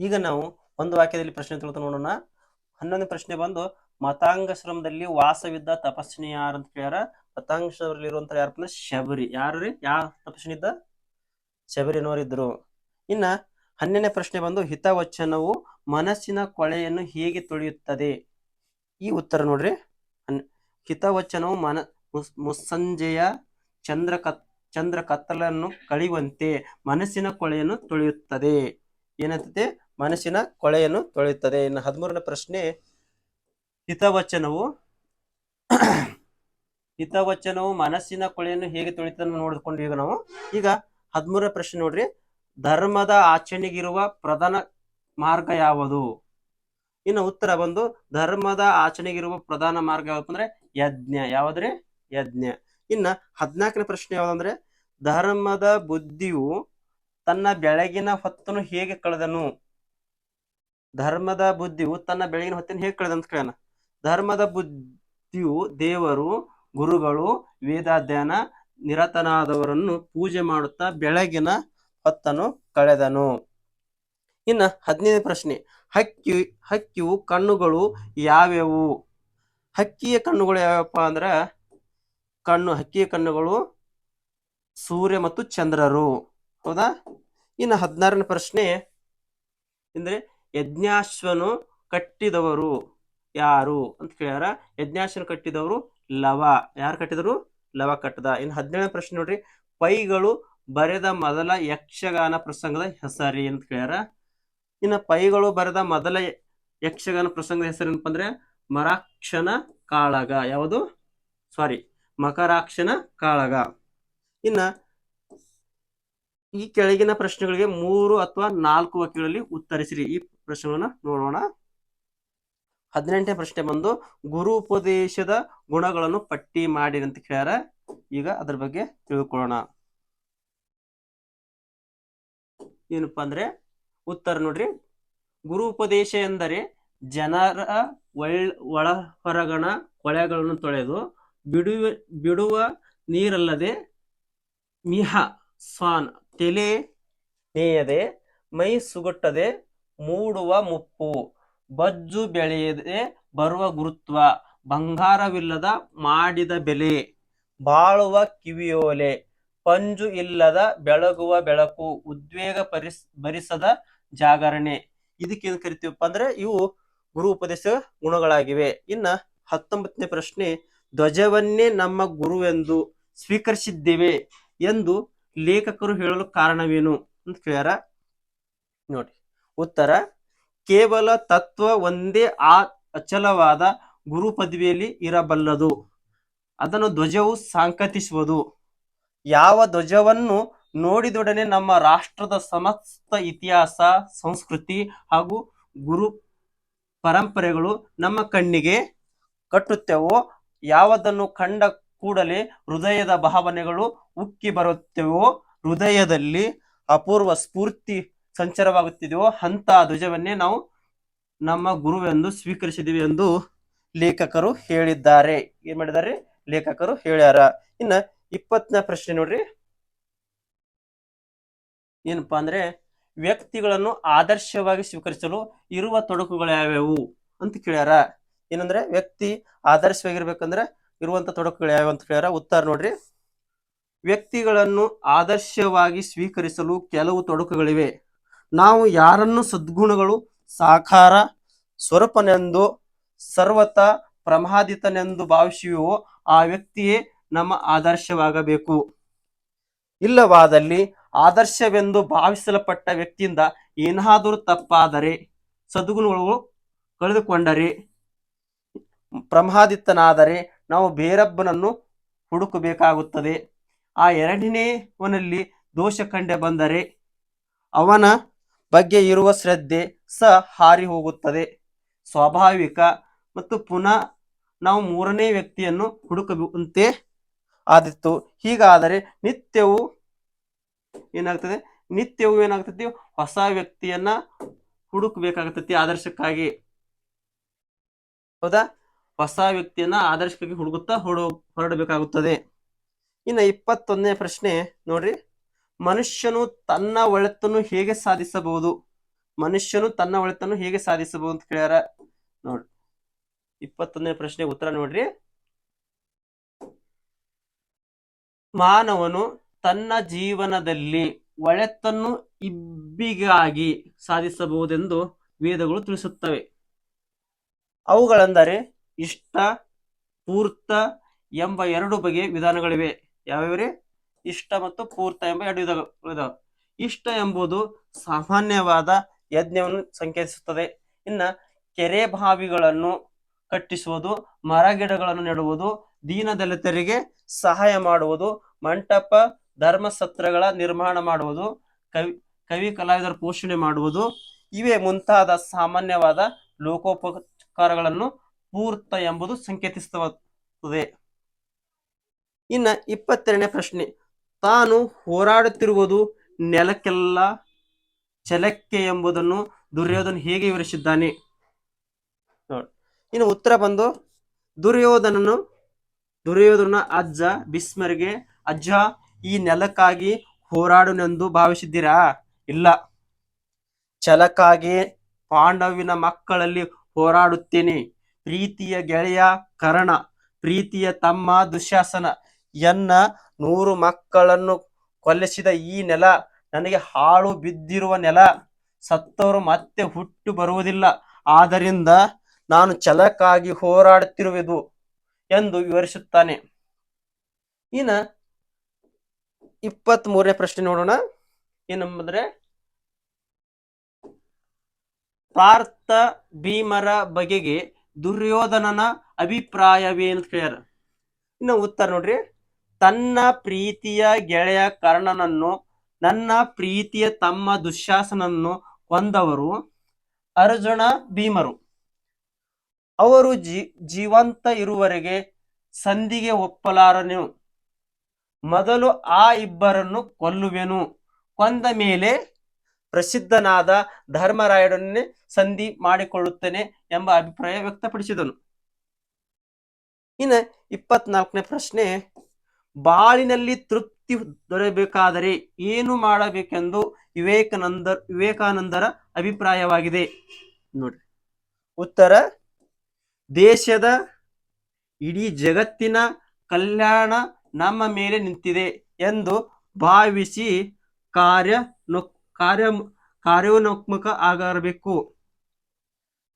ಈಗ ನಾವು ಒಂದು ವಾಕ್ಯದಲ್ಲಿ ಪ್ರಶ್ನೆ ತಿಳ್ಕೊಂಡು ನೋಡೋಣ. ಹನ್ನೊಂದನೇ ಪ್ರಶ್ನೆ ಬಂದು, ಮತಾಂಗಶ್ರಮದಲ್ಲಿ ವಾಸವಿದ್ದ ತಪಸ್ವಿನಿ ಯಾರು ಅಂತ ಕೇಳ್ಯಾರ? ಮತಾಂಗಶ್ರಮದಲ್ಲಿ ಇರುವಂತ ಯಾರಪ್ಪ ಅಂದ್ರೆ ಶಬರಿ. ಯಾರು ರೀ? ಯಾವ ತಪಸ್ವಿನಿ ಇದ್ದ ಅನ್ನೋರಿದ್ರು ಇನ್ನ ಹನ್ನೆರಡನೇ ಪ್ರಶ್ನೆ ಬಂದು, ಹಿತವಚನವು ಮನಸ್ಸಿನ ಕೊಳೆಯನ್ನು ಹೇಗೆ ತೊಳೆಯುತ್ತದೆ? ಈ ಉತ್ತರ ನೋಡ್ರಿ. ಹಿತವಚನವು ಮನ, ಮುಸ್- ಮುಸ್ಸಂಜೆಯ ಚಂದ್ರ ಕತ್ ಚಂದ್ರ ಕತ್ತಲನ್ನು ಕಳೆಯುವಂತೆ ಮನಸ್ಸಿನ ಕೊಳೆಯನ್ನು ತೊಳೆಯುತ್ತದೆ. ಏನಂತದೆ ಮನಸ್ಸಿನ ಕೊಳೆಯನ್ನು ತೊಳೆಯುತ್ತದೆ. ಇನ್ನು ಹದಿಮೂರನೇ ಪ್ರಶ್ನೆ, ಹಿತವಚನವು ಹಿತವಚನವು ಮನಸ್ಸಿನ ಕೊಳೆಯನ್ನು ಹೇಗೆ ತೊಳಿತದೆ ನೋಡಿಕೊಂಡು ಈಗ ನಾವು, ಈಗ ಹದಿಮೂರನೇ ಪ್ರಶ್ನೆ ನೋಡ್ರಿ. ಧರ್ಮದ ಆಚರಣೆಗಿರುವ ಪ್ರಧಾನ ಮಾರ್ಗ ಯಾವುದು? ಇನ್ನು ಉತ್ತರ ಬಂದು, ಧರ್ಮದ ಆಚರಣೆಗಿರುವ ಪ್ರಧಾನ ಮಾರ್ಗ ಯಾವಪ್ಪ ಅಂದ್ರೆ ಯಜ್ಞ. ಯಾವ್ದ್ರಿ? ಯಜ್ಞ. ಇನ್ನ ಹದಿನಾಲ್ಕನೇ ಪ್ರಶ್ನೆ ಯಾವ್ದಂದ್ರೆ ಧರ್ಮದ ಬುದ್ಧಿಯು ತನ್ನ ಬೆಳಗಿನ ಹೊತ್ತನ್ನು ಹೇಗೆ ಕಳೆದನು? ಧರ್ಮದ ಬುದ್ಧಿಯು ತನ್ನ ಬೆಳಗಿನ ಹೊತ್ತಿನ ಹೇಗೆ ಕಳೆದಂತ ಕೇಳೋಣ. ಧರ್ಮದ ಬುದ್ಧಿಯು ದೇವರು, ಗುರುಗಳು, ವೇದಾಧ್ಯಯನ, ನಿರತನಾದವರನ್ನು ಪೂಜೆ ಮಾಡುತ್ತಾ ಬೆಳಗಿನ ಹೊತ್ತನು ಕಳೆದನು. ಇನ್ನ ಹದಿನೈದನೇ ಪ್ರಶ್ನೆ. ಹಕ್ಕಿ, ಹಕ್ಕಿಯು ಕಣ್ಣುಗಳು ಯಾವ್ಯಾವು? ಹಕ್ಕಿಯ ಕಣ್ಣುಗಳು ಯಾವ್ಯಾವಪ್ಪ ಅಂದ್ರ ಕಣ್ಣು, ಹಕ್ಕಿಯ ಕಣ್ಣುಗಳು ಸೂರ್ಯ ಮತ್ತು ಚಂದ್ರರು. ಹೌದಾ? ಇನ್ನು ಹದಿನಾರನೇ ಪ್ರಶ್ನೆ. ಅಂದ್ರೆ ಯಜ್ಞಾಶ್ವನು ಕಟ್ಟಿದವರು ಯಾರು ಅಂತ ಕೇಳ್ಯಾರ. ಯಜ್ಞಾಶ್ವನು ಕಟ್ಟಿದವರು ಲವ. ಯಾರು ಕಟ್ಟಿದರು? ಲವ ಕಟ್ಟದ. ಇನ್ನು ಹದಿನೇಳನೇ ಪ್ರಶ್ನೆ ನೋಡ್ರಿ. ಪೈಗಳು ಬರೆದ ಮೊದಲ ಯಕ್ಷಗಾನ ಪ್ರಸಂಗದ ಹೆಸರಿ ಅಂತ ಕೇಳ್ಯಾರ. ಇನ್ನು ಪೈಗಳು ಬರೆದ ಮೊದಲ ಯಕ್ಷಗಾನ ಪ್ರಸಂಗದ ಹೆಸರು ಏನಪ್ಪ ಅಂದ್ರೆ ಮರಾಕ್ಷನ ಕಾಳಗ. ಯಾವುದು? ಸಾರಿ ಮಕರಾಕ್ಷನ ಕಾಳಗ. ಇನ್ನ ಈ ಕೆಳಗಿನ ಪ್ರಶ್ನೆಗಳಿಗೆ ಮೂರು ಅಥವಾ ನಾಲ್ಕು ವಾಕ್ಯಗಳಲ್ಲಿ ಉತ್ತರಿಸಿರಿ. ಈ ಪ್ರಶ್ನೆಗಳನ್ನ ನೋಡೋಣ. ಹದಿನೆಂಟನೇ ಪ್ರಶ್ನೆ ಬಂದು ಗುರು ಉಪದೇಶದ ಗುಣಗಳನ್ನು ಪಟ್ಟಿ ಮಾಡಿ ಅಂತ ಕೇಳ್ಯಾರ. ಈಗ ಅದ್ರ ಬಗ್ಗೆ ತಿಳ್ಕೊಳ್ಳೋಣ. ಏನಪ್ಪಾ ಅಂದ್ರೆ ಉತ್ತರ ನೋಡ್ರಿ. ಗುರು ಉಪದೇಶ ಎಂದರೆ ಜನರ ಒಳ್ ಒಳ ಹೊರಗಣ ಕೊಳೆಗಳನ್ನು ತೊಳೆದು ಬಿಡುವ ಬಿಡುವ ನೀರಲ್ಲದೆ ಮಿಹ, ಸ್ವಾನ್, ತೆಲೆ ನೇಯದೆ ಮೈ ಸುಗುಟ್ಟದೆ ಮೂಡುವ ಮುಪ್ಪು. ಬಜ್ಜು ಬೆಳೆಯದೆ ಬರುವ ಗುರುತ್ವ. ಬಂಗಾರವಿಲ್ಲದ ಮಾಡಿದ ಬೆಲೆ. ಬಾಳುವ ಕಿವಿಯೋಲೆ. ಪಂಜು ಇಲ್ಲದ ಬೆಳಗುವ ಬೆಳಕು. ಉದ್ವೇಗ ಪರಿಸ್, ಭರಿಸದ ಜಾಗರಣೆ. ಇದಕ್ಕೇನು ಕರಿತೀವಪ್ಪ ಅಂದ್ರೆ ಇವು ಗುರು ಉಪದೇಶ ಗುಣಗಳಾಗಿವೆ. ಇನ್ನ ಹತ್ತೊಂಬತ್ತನೇ ಪ್ರಶ್ನೆ, ಧ್ವಜವನ್ನೇ ನಮ್ಮ ಗುರುವೆಂದು ಸ್ವೀಕರಿಸಿದ್ದೇವೆ ಎಂದು ಲೇಖಕರು ಹೇಳಲು ಕಾರಣವೇನು ಅಂತ ಕೇಳ್ಯಾರ? ನೋಡಿ. ಉತ್ತರ, ಕೇವಲ ತತ್ವ ಒಂದೇ ಆ ಅಚಲವಾದ ಗುರು ಪದವಿಯಲ್ಲಿ ಇರಬಲ್ಲದು. ಅದನ್ನು ಧ್ವಜವು ಸಾಂಕತಿಸುವುದು. ಯಾವ ಧ್ವಜವನ್ನು ನೋಡಿದೊಡನೆ ನಮ್ಮ ರಾಷ್ಟ್ರದ ಸಮಸ್ತ ಇತಿಹಾಸ, ಸಂಸ್ಕೃತಿ ಹಾಗೂ ಗುರು ಪರಂಪರೆಗಳು ನಮ್ಮ ಕಣ್ಣಿಗೆ ಕಟ್ಟುತ್ತೇವೋ, ಯಾವುದನ್ನು ಕಂಡ ಕೂಡಲೇ ಹೃದಯದ ಭಾವನೆಗಳು ಉಕ್ಕಿ ಬರುತ್ತೇವೋ, ಹೃದಯದಲ್ಲಿ ಅಪೂರ್ವ ಸ್ಫೂರ್ತಿ ಸಂಚಾರವಾಗುತ್ತಿದೆಯೋ ಅಂತ ಧ್ವಜವನ್ನೇ ನಾವು ನಮ್ಮ ಗುರುವೆಂದು ಸ್ವೀಕರಿಸಿದೀವಿ ಎಂದು ಲೇಖಕರು ಹೇಳಿದ್ದಾರೆ. ಏನ್ ಮಾಡಿದ್ದಾರೆ? ಲೇಖಕರು ಹೇಳ್ಯಾರ. ಇನ್ನ ಇಪ್ಪತ್ತನೇ ಪ್ರಶ್ನೆ ನೋಡ್ರಿ. ಏನಪ್ಪಾ ಅಂದ್ರೆ, ವ್ಯಕ್ತಿಗಳನ್ನು ಆದರ್ಶವಾಗಿ ಸ್ವೀಕರಿಸಲು ಇರುವ ತೊಡಕುಗಳು ಯಾವ್ಯಾವು ಅಂತ ಕೇಳ್ಯಾರ. ಏನಂದ್ರೆ, ವ್ಯಕ್ತಿ ಆದರ್ಶವಾಗಿರ್ಬೇಕಂದ್ರೆ ಇರುವಂತ ತೊಡಕುಗಳು ಯಾವ್ಯಾವ ಅಂತ ಕೇಳ್ಯಾರ. ಉತ್ತರ ನೋಡ್ರಿ. ವ್ಯಕ್ತಿಗಳನ್ನು ಆದರ್ಶವಾಗಿ ಸ್ವೀಕರಿಸಲು ಕೆಲವು ತೊಡಕುಗಳಿವೆ. ನಾವು ಯಾರನ್ನು ಸದ್ಗುಣಗಳು? ಸಾಕಾರ, ಸ್ವರೂಪನೆಂದು, ಸರ್ವತ ಪ್ರಮಾದಿತನೆಂದು ಭಾವಿಸುವೋ ಆ ವ್ಯಕ್ತಿಯೇ ನಮ್ಮ ಆದರ್ಶವಾಗಬೇಕು. ಇಲ್ಲವಾದಲ್ಲಿ ಆದರ್ಶವೆಂದು ಭಾವಿಸಲ್ಪಟ್ಟ ವ್ಯಕ್ತಿಯಿಂದ ಏನಾದರೂ ತಪ್ಪಾದರೆ, ಸದ್ಗುಣಗಳು ಕಳೆದುಕೊಂಡರೆ, ಪ್ರಮಾದಿತನಾದರೆ ನಾವು ಬೇರೊಬ್ಬನನ್ನು ಹುಡುಕಬೇಕಾಗುತ್ತದೆ. ಆ ಎರಡನೇವನಲ್ಲಿ ದೋಷ ಕಂಡೆ ಬಂದರೆ ಅವನ ಬಗ್ಗೆ ಇರುವ ಶ್ರದ್ಧೆ ಸಹ ಹಾರಿ ಹೋಗುತ್ತದೆ. ಸ್ವಾಭಾವಿಕ ಮತ್ತು ಪುನಃ ನಾವು ಮೂರನೇ ವ್ಯಕ್ತಿಯನ್ನು ಹುಡುಕುವಂತೆ ಆದಿತ್ತು ಹೀಗಾದರೆ ನಿತ್ಯವೂ ಏನಾಗ್ತದೆ? ನಿತ್ಯವೂ ಏನಾಗ್ತತಿ ಹೊಸ ವ್ಯಕ್ತಿಯನ್ನ ಹುಡುಕಬೇಕಾಗ್ತತಿ ಆದರ್ಶಕ್ಕಾಗಿ. ಹೌದಾ? ಹೊಸ ವ್ಯಕ್ತಿಯನ್ನ ಆದರ್ಶಕ್ಕಾಗಿ ಹುಡುಕುತ್ತಾ ಹೊಡ ಹೊರಡಬೇಕಾಗುತ್ತದೆ. ಇನ್ನು ಇಪ್ಪತ್ತೊಂದನೇ ಪ್ರಶ್ನೆ ನೋಡ್ರಿ. ಮನುಷ್ಯನು ತನ್ನ ಒಳತನ್ನು ಹೇಗೆ ಸಾಧಿಸಬಹುದು? ಮನುಷ್ಯನು ತನ್ನ ಒಳತನ್ನು ಹೇಗೆ ಸಾಧಿಸಬಹುದು ಅಂತ ಕೇಳ್ಯಾರ? ನೋಡ್ರಿ ಇಪ್ಪತ್ತೊಂದನೇ ಪ್ರಶ್ನೆ ಉತ್ತರ ನೋಡ್ರಿ. ಮಾನವನು ತನ್ನ ಜೀವನದಲ್ಲಿ ಒಳೆತನ್ನು ಇಬ್ಬಿಗಾಗಿ ಸಾಧಿಸಬಹುದೆಂದು ವೇದಗಳು ತಿಳಿಸುತ್ತವೆ. ಅವುಗಳೆಂದರೆ ಇಷ್ಟ, ಪೂರ್ತ ಎಂಬ ಎರಡು ಬಗೆಯ ವಿಧಾನಗಳಿವೆ. ಯಾವ್ಯಾವ್ರಿ? ಇಷ್ಟ ಮತ್ತು ಪೂರ್ತ ಎಂಬ ಎರಡು ವಿಧ ಇದಾವೆ. ಇಷ್ಟ ಎಂಬುದು ಸಾಮಾನ್ಯವಾದ ಯಜ್ಞವನ್ನು ಸಂಕೇತಿಸುತ್ತದೆ. ಇನ್ನ ಕೆರೆ ಬಾವಿಗಳನ್ನು ಕಟ್ಟಿಸುವುದು ಮರಗಿಡಗಳನ್ನು ನೆಡುವುದು ದೀನದಲಿತರಿಗೆ ಸಹಾಯ ಮಾಡುವುದು, ಮಂಟಪ, ಧರ್ಮಸತ್ರಗಳ ನಿರ್ಮಾಣ ಮಾಡುವುದು, ಕವಿ ಕವಿ ಕಲಾವಿದರ ಪೋಷಣೆ ಮಾಡುವುದು, ಇವೇ ಮುಂತಾದ ಸಾಮಾನ್ಯವಾದ ಲೋಕೋಪಕಾರಗಳನ್ನು ಪೂರ್ತ ಎಂಬುದು ಸಂಕೇತಿಸುತ್ತದೆ. ಇನ್ನ ಇಪ್ಪತ್ತೆರಡನೇ ಪ್ರಶ್ನೆ. ತಾನು ಹೋರಾಡುತ್ತಿರುವುದು ನೆಲಕ್ಕೆಲ್ಲ ಛಲಕ್ಕೆ ಎಂಬುದನ್ನು ದುರ್ಯೋಧನ ಹೇಗೆ ವಿವರಿಸಿದ್ದಾನೆ? ಇನ್ನು ಉತ್ತರ ಬಂದು, ದುರ್ಯೋಧನನು, ದುರ್ಯೋಧನ ಅಜ್ಜ ಭೀಸ್ಮರಿಗೆ ಅಜ್ಜ, ಈ ನೆಲಕ್ಕಾಗಿ ಹೋರಾಡುನೆಂದು ಭಾವಿಸಿದ್ದೀರಾ? ಇಲ್ಲ. ಛಲಕ್ಕಾಗಿ ಪಾಂಡವಿನ ಮಕ್ಕಳಲ್ಲಿ ಹೋರಾಡುತ್ತೇನೆ. ಪ್ರೀತಿಯ ಗೆಳೆಯ ಕರ್ಣ, ಪ್ರೀತಿಯ ತಮ್ಮ ದುಶ್ಯಾಸನ ಎನ್ನ ನೂರು ಮಕ್ಕಳನ್ನು ಕೊಲ್ಲಿಸಿದ ಈ ನೆಲ ನನಗೆ ಹಾಳು ಬಿದ್ದಿರುವ ನೆಲ. ಸತ್ತವರು ಮತ್ತೆ ಹುಟ್ಟು ಬರುವುದಿಲ್ಲ. ಆದ್ದರಿಂದ ನಾನು ಛಲಕ್ಕಾಗಿ ಹೋರಾಡುತ್ತಿರುವುದು ಎಂದು ವಿವರಿಸುತ್ತಾನೆ. ಇನ್ನು ಇಪ್ಪತ್ತ್ ಮೂರನೇ ಪ್ರಶ್ನೆ ನೋಡೋಣ. ಏನಂಬಂದ್ರೆ ಪಾರ್ಥ ಭೀಮರ ಬಗೆಗೆ ದುರ್ಯೋಧನನ ಅಭಿಪ್ರಾಯವೇನು ಕೇಳ್ಯಾರ. ಇನ್ನು ಉತ್ತರ ನೋಡ್ರಿ. ತನ್ನ ಪ್ರೀತಿಯ ಗೆಳೆಯ ಕರ್ಣನನ್ನು, ನನ್ನ ಪ್ರೀತಿಯ ತಮ್ಮ ದುಶ್ಯಾಸನನ್ನು ಕೊಂದವರು ಅರ್ಜುನ ಭೀಮರು. ಅವರು ಜೀ, ಜೀವಂತ ಇರುವವರೆಗೆ ಸಂಧಿಗೆ ಒಪ್ಪಲಾರನು. ಮೊದಲು ಆ ಇಬ್ಬರನ್ನು ಕೊಲ್ಲುವೆನು. ಕೊಂದ ಮೇಲೆ ಪ್ರಸಿದ್ಧನಾದ ಧರ್ಮರಾಯಡನ್ನೇ ಸಂಧಿ ಮಾಡಿಕೊಳ್ಳುತ್ತೇನೆ ಎಂಬ ಅಭಿಪ್ರಾಯ ವ್ಯಕ್ತಪಡಿಸಿದನು. ಇನ್ನು ಇಪ್ಪತ್ನಾಲ್ಕನೇ ಪ್ರಶ್ನೆ ಬಾಳಿನಲ್ಲಿ ತೃಪ್ತಿ ದೊರೆಯಬೇಕಾದರೆ ಏನು ಮಾಡಬೇಕೆಂದು ವಿವೇಕಾನಂದ, ವಿವೇಕಾನಂದರ ಅಭಿಪ್ರಾಯವಾಗಿದೆ. ನೋಡ್ರಿ. ಉತ್ತರ, ದೇಶದ ಇಡೀ ಜಗತ್ತಿನ ಕಲ್ಯಾಣ ನಮ್ಮ ಮೇಲೆ ನಿಂತಿದೆ ಎಂದು ಭಾವಿಸಿ ಕಾರ್ಯ ಕಾರ್ಯ, ಕಾರ್ಯೋನ್ಮುಖ ಆಗಬೇಕು.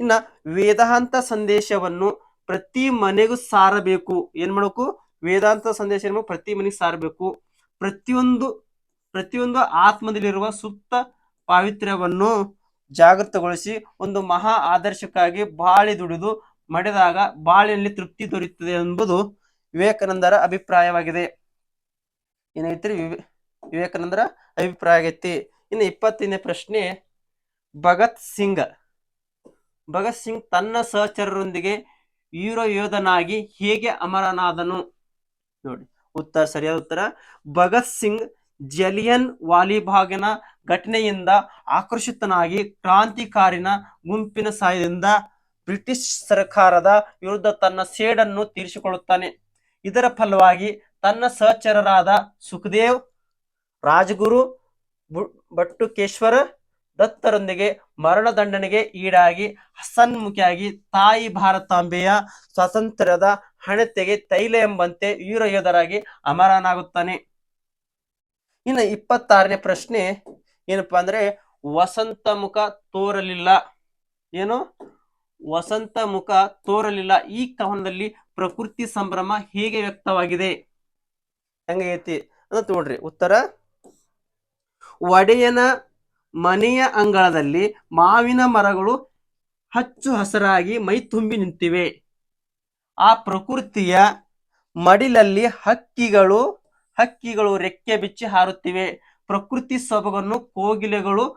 ಇನ್ನ ವೇದಾಂತ ಸಂದೇಶವನ್ನು ಪ್ರತಿ ಮನೆಗೂ ಸಾರಬೇಕು. ಏನ್ ಮಾಡಬೇಕು? ವೇದಾಂತ ಸಂದೇಶವನ್ನು ಪ್ರತಿ ಮನೆಗೆ ಸಾರಬೇಕು. ಪ್ರತಿಯೊಂದು ಪ್ರತಿಯೊಂದು ಆತ್ಮದಲ್ಲಿರುವ ಸುಪ್ತ ಪಾವಿತ್ರ್ಯವನ್ನು ಜಾಗೃತಗೊಳಿಸಿ ಒಂದು ಮಹಾ ಆದರ್ಶಕ್ಕಾಗಿ ಬಾಳಿ ದುಡಿದು ಮಡಿದಾಗ ಬಾಳಿನಲ್ಲಿ ತೃಪ್ತಿ ದೊರೆಯುತ್ತದೆ ಎಂಬುದು ವಿವೇಕಾನಂದರ ಅಭಿಪ್ರಾಯವಾಗಿದೆ. ಏನೈತ್ರಿ ವಿವೇ, ವಿವೇಕಾನಂದರ ಅಭಿಪ್ರಾಯ ಆಗೈತಿ. ಇನ್ನು ಇಪ್ಪತ್ತನೇ ಪ್ರಶ್ನೆ, ಭಗತ್ ಸಿಂಗ್. ಭಗತ್ ಸಿಂಗ್ ತನ್ನ ಸಹಚರರೊಂದಿಗೆ ವೀರ ಯೋಧನಾಗಿ ಹೇಗೆ ಅಮರನಾದನು? ನೋಡಿ. ಉತ್ತರ ಸರಿಯಾದ ಉತ್ತರ. ಭಗತ್ ಸಿಂಗ್ ಜಲಿಯನ್ ವಾಲಿಬಾಗಿನ ಘಟನೆಯಿಂದ ಆಕರ್ಷಿತನಾಗಿ ಕ್ರಾಂತಿಕಾರಿನ ಗುಂಪಿನ ಸಹಾಯದಿಂದ ಬ್ರಿಟಿಷ್ ಸರ್ಕಾರದ ವಿರುದ್ಧ ತನ್ನ ಸೇಡನ್ನು ತೀರಿಸಿಕೊಳ್ಳುತ್ತಾನೆ. ಇದರ ಫಲವಾಗಿ ತನ್ನ ಸಹಚರರಾದ ಸುಖದೇವ್, ರಾಜಗುರು ಬಟ್ಟುಕೇಶ್ವರ ದತ್ತರೊಂದಿಗೆ ಮರಣದಂಡನೆಗೆ ಈಡಾಗಿ ಹಸನ್ಮುಖಿಯಾಗಿ ತಾಯಿ ಭಾರತಾಂಬೆಯ ಸ್ವಾತಂತ್ರ್ಯದ ಹಣತೆಗೆ ತೈಲ ಎಂಬಂತೆ ವೀರ ಯೋಧರಾಗಿ ಅಮರನಾಗುತ್ತಾನೆ. ಇನ್ನು ಇಪ್ಪತ್ತಾರನೇ ಪ್ರಶ್ನೆ ಏನಪ್ಪಾ ಅಂದ್ರೆ ವಸಂತ ಮುಖ ತೋರಲಿಲ್ಲ. ಏನು? ವಸಂತ ಮುಖ ತೋರಲಿಲ್ಲ. ಈ ಕವನದಲ್ಲಿ ಪ್ರಕೃತಿ ಸಂಭ್ರಮ ಹೇಗೆ ವ್ಯಕ್ತವಾಗಿದೆ? ಹೆಂಗೈತಿ ಅಂತ ನೋಡ್ರಿ ಉತ್ತರ? ಒಡೆಯನ ಮನೆಯ ಅಂಗಳದಲ್ಲಿ ಮಾವಿನ ಮರಗಳು ಹಚ್ಚು ಹಸರಾಗಿ ಮೈ ತುಂಬಿ ನಿಂತಿವೆ. ಆ ಪ್ರಕೃತಿಯ ಮಡಿಲಲ್ಲಿ ಹಕ್ಕಿಗಳು ಹಕ್ಕಿಗಳು ರೆಕ್ಕೆ ಬಿಚ್ಚಿ ಹಾರುತ್ತಿವೆ. ಪ್ರಕೃತಿ ಸೊಬಗನ್ನು ಕೋಗಿಲೆಗಳು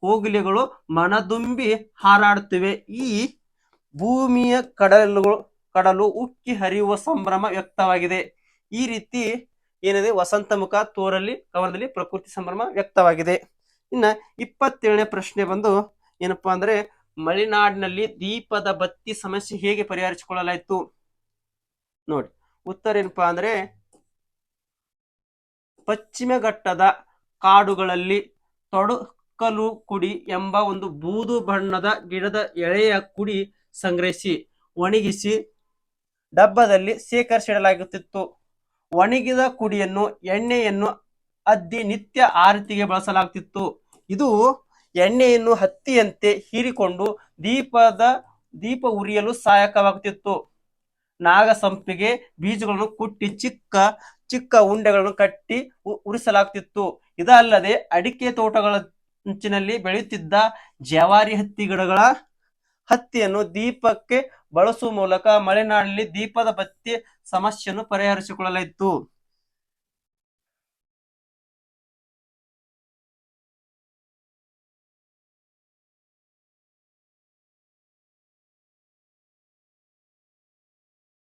ಕೋಗಿಲೆಗಳು ಮನದುಂಬಿ ಹಾರಾಡುತ್ತಿವೆ. ಈ ಭೂಮಿಯ ಕಡಲುಗಳು ಕಡಲು ಉಕ್ಕಿ ಹರಿಯುವ ಸಂಭ್ರಮ ವ್ಯಕ್ತವಾಗಿದೆ. ಈ ರೀತಿ ಏನಿದೆ, ವಸಂತ ಮುಖ ತೋರಲ್ಲಿ, ಕವನದಲ್ಲಿ ಪ್ರಕೃತಿ ಸಂಭ್ರಮ ವ್ಯಕ್ತವಾಗಿದೆ. ಇನ್ನ ಇಪ್ಪತ್ತೇಳನೇ ಪ್ರಶ್ನೆ ಬಂದು ಏನಪ್ಪಾ ಅಂದ್ರೆ, ಮಲೆನಾಡಿನಲ್ಲಿ ದೀಪದ ಬತ್ತಿ ಸಮಸ್ಯೆ ಹೇಗೆ ಪರಿಹರಿಸಿಕೊಳ್ಳಲಾಯಿತು? ನೋಡಿ. ಉತ್ತರ ಏನಪ್ಪಾ ಅಂದ್ರೆ ಪಶ್ಚಿಮ ಘಟ್ಟದ ಕಾಡುಗಳಲ್ಲಿ ತೊಡಕಲು ಕುಡಿ ಎಂಬ ಒಂದು ಬೂದು ಬಣ್ಣದ ಗಿಡದ ಎಳೆಯ ಕುಡಿ ಸಂಗ್ರಹಿಸಿ, ಒಣಗಿಸಿ ಡಬ್ಬದಲ್ಲಿ ಶೇಖರಿಸಿಡಲಾಗುತ್ತಿತ್ತು. ಒಣಗಿದ ಕುಡಿಯನ್ನು, ಎಣ್ಣೆಯನ್ನು ಅದ್ದಿ ನಿತ್ಯ ಆರತಿಗೆ ಬಳಸಲಾಗುತ್ತಿತ್ತು ಇದು ಎಣ್ಣೆಯನ್ನು ಹತ್ತಿಯಂತೆ ಹೀರಿಕೊಂಡು ದೀಪದ, ದೀಪ ಉರಿಯಲು ಸಹಾಯಕವಾಗುತ್ತಿತ್ತು ನಾಗಸಂಪಿಗೆ ಬೀಜಗಳನ್ನು ಕುಟ್ಟಿ ಚಿಕ್ಕ ಚಿಕ್ಕ ಉಂಡೆಗಳನ್ನು ಕಟ್ಟಿ ಉರಿಸಲಾಗ್ತಿತ್ತು. ಇದಲ್ಲದೆ ಅಡಿಕೆ ತೋಟಗಳ ಅಂಚಿನಲ್ಲಿ ಬೆಳೆಯುತ್ತಿದ್ದ ಜವಾರಿ ಹತ್ತಿ ಗಿಡಗಳ ಹತ್ತಿಯನ್ನು ದೀಪಕ್ಕೆ ಬಳಸುವ ಮೂಲಕ ಮಲೆನಾಡಿನಲ್ಲಿ ದೀಪದ ಬತ್ತಿ ಸಮಸ್ಯೆಯನ್ನು ಪರಿಹರಿಸಿಕೊಳ್ಳಲಾಯಿತು.